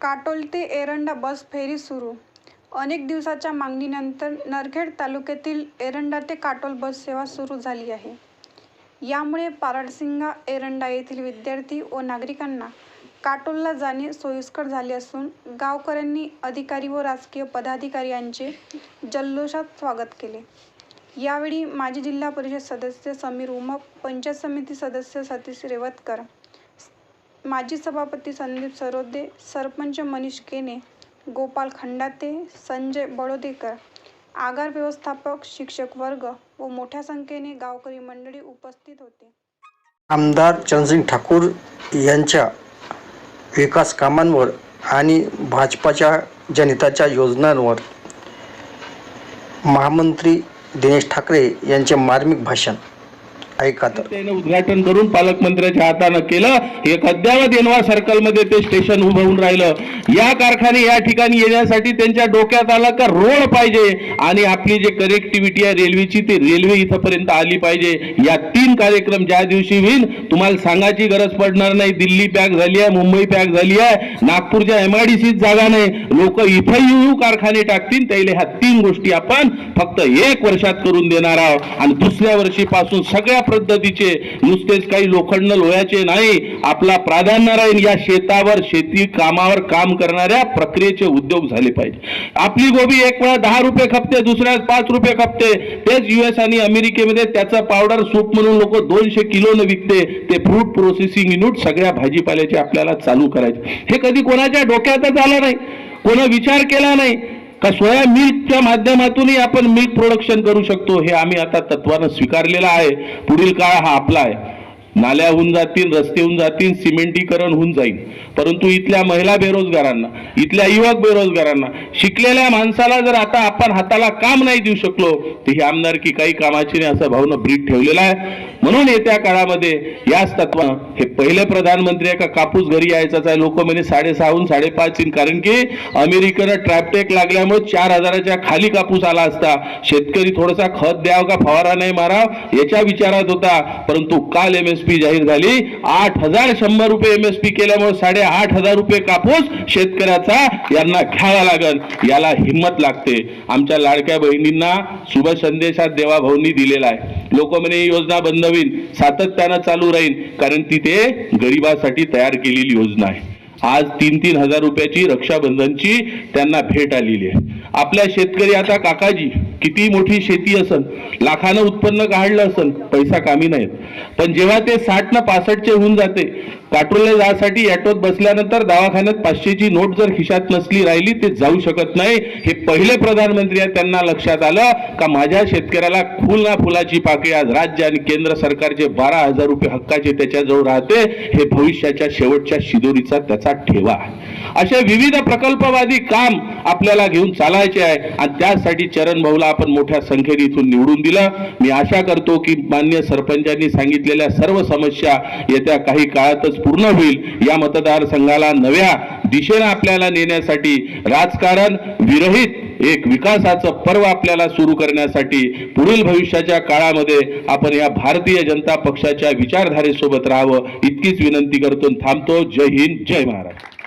काटोल ते एरंडा बस फेरी सुरू. अनेक दिवसाच्या मागणीनंतर नरखेड तालुक्यातील एरंडा ते काटोल बस सेवा सुरू झाली आहे. यामुळे पारडसिंगा एरंडा येथील विद्यार्थी व नागरिकांना काटोलला जाणे सोयीस्कर झाले असून गावकऱ्यांनी अधिकारी व राजकीय पदाधिकारी यांचे जल्लोषात स्वागत केले. यावेळी माजी जिल्हा परिषद सदस्य समीर उमप पंचायत समिती सदस्य सतीश रेवतकर माजी सभापती संदीप सरोदे सरपंच मनीष केने गोपाल खंडाते संजय बडोदेकर आगार व्यवस्थापक शिक्षक वर्ग व मोठ्या संख्येने गावकरी मंडळी उपस्थित होते. आमदार चरणसिंग ठाकूर यांच्या विकास कामांवर आणि भाजपाच्या जनताच्या योजनांवर महामंत्री दिनेश ठाकरे यांचे मार्मिक भाषण. ऐका तर उद्घाटन करून पालकमंत्र्याच्या हातानं केलं. एक अद्यावत येनवा सर्कलमध्ये ते स्टेशन उभं होऊन राहिलं. या कारखाने या ठिकाणी येण्यासाठी त्यांच्या डोक्यात आला का रोड पाहिजे आणि आपली जे कनेक्टिव्हिटी आहे रेल्वेची ती रेल्वे इथपर्यंत आली पाहिजे. या तीन कार्यक्रम ज्या दिवशी होईल तुम्हाला सांगायची गरज पडणार नाही. दिल्ली पॅक झाली आहे मुंबई पॅक झाली आहे नागपूरच्या एम आय डी जागा नाही. लोक इथं येऊ कारखाने टाकतील. त्याला ह्या तीन गोष्टी आपण फक्त एक वर्षात करून देणार आहोत. आणि दुसऱ्या वर्षीपासून सगळ्या पद्धतीचे नुसतेच काही लोखंड लोह्याचे नाही आपला प्राधान्य राहील या शेतावर शेती कामावर काम करणाऱ्या प्रक्रियेचे उद्योग झाले पाहिजे. आपली गोबी एक वेळा दहा रुपये खपते दुसऱ्या पाच रुपये खपते. तेच युएस आणि अमेरिकेमध्ये त्याचा पावडर सूप म्हणून लोक दोनशे किलोनं विकते. ते फ्रूट प्रोसेसिंग युनिट सगळ्या भाजीपाल्याचे आपल्याला चालू करायचे. हे कधी कोणाच्या डोक्यातच आलं नाही. कोणा विचार केला नाही. का सोया मिल्कच्या माध्यमातूनही आपण मिल्क प्रोडक्शन करू शकतो हे आम्ही आता तत्वानं स्वीकारलेलं आहे. पुढील काळ हा आपला आहे. नाल्या होऊन जातील रस्ते होऊन जातील सिमेंटीकरण होऊन जाईल. परंतु इथल्या महिला बेरोजगारांना इथल्या युवक बेरोजगारांना शिकलेल्या माणसाला जर आता आपण हाताला काम नाही देऊ शकलो तर ही आमदारकी काही कामाची नाही असं भावनं ब्रीद ठेवलेला आहे. म्हणून येत्या काळामध्ये याच तत्वानं हे पहिले प्रधानमंत्री एका का कापूस घरी यायचाच आहे. लोक म्हणे साडेसहाहून साडेपाच इन कारण की अमेरिकेनं ट्रॅपटेक लागल्यामुळे चार हजाराच्या खाली कापूस आला असता. शेतकरी थोडासा खत द्याव का फवारा नाही माराव याच्या विचारात होता. परंतु काल एम एस पी जाहीर झाली. आठ हजार शंभर रुपये एम एस पी केल्यामुळे साडे आठ हजार रुपये कापूस शेतकऱ्याचा यांना घ्यावा लागल. याला हिंमत लागते. आमच्या लाडक्या बहिणींना शुभ संदेशात देवाभाऊंनी दिलेला आहे. लोक म्हणे ही योजना बंद होईल. सातत्यानं चालू राहील. कारण ती ते गरिबासाठी तयार केलेली योजना आहे. आज तीन तीन हजार रुपयाची रक्षाबंधनची त्यांना भेट आलेली आहे. आपल्या शेतकरी आता काकाजी किती मोठी शेती असन लाखानं उत्पन्न काढलं असेल पैसा कामी नाहीत पण जेव्हा ते साठ ना पासष्टचे होऊन जाते काटोलला जायसाठी ॲटोत बसल्यानंतर दवाखान्यात पाचशेची नोट जर खिशात नसली राहिली ते जाऊ शकत नाही हे पहिले प्रधानमंत्री आहेत त्यांना लक्षात आलं का माझ्या शेतकऱ्याला फुल ना फुलाची पाकळी आज राज्य आणि केंद्र सरकारचे बारा हजार रुपये हक्काचे त्याच्याजवळ राहते हे भविष्याच्या शेवटच्या शिदोरीचा त्याचा ठेवा आहे. असे विविध प्रकल्पवादी काम आपल्याला घेऊन चालायचे आहे. आणि त्यासाठी चरण भाऊला आपण मोठ्या संख्येने इथून निवडून दिलं. मी आशा करतो की मान्य सरपंचांनी सांगितलेल्या सर्व समस्या येत्या काही काळातच पूर्ण होईल. या मतदारसंघाला नव्या दिशेनं आपल्याला नेण्यासाठी राजकारण विरहित एक विकासाचं पर्व आपल्याला सुरू करण्यासाठी पुढील भविष्याच्या काळामध्ये आपण या भारतीय जनता पक्षाच्या विचारधारेसोबत राहावं इतकीच विनंती करतो थांबतो. जय हिंद जय महाराष्ट्र.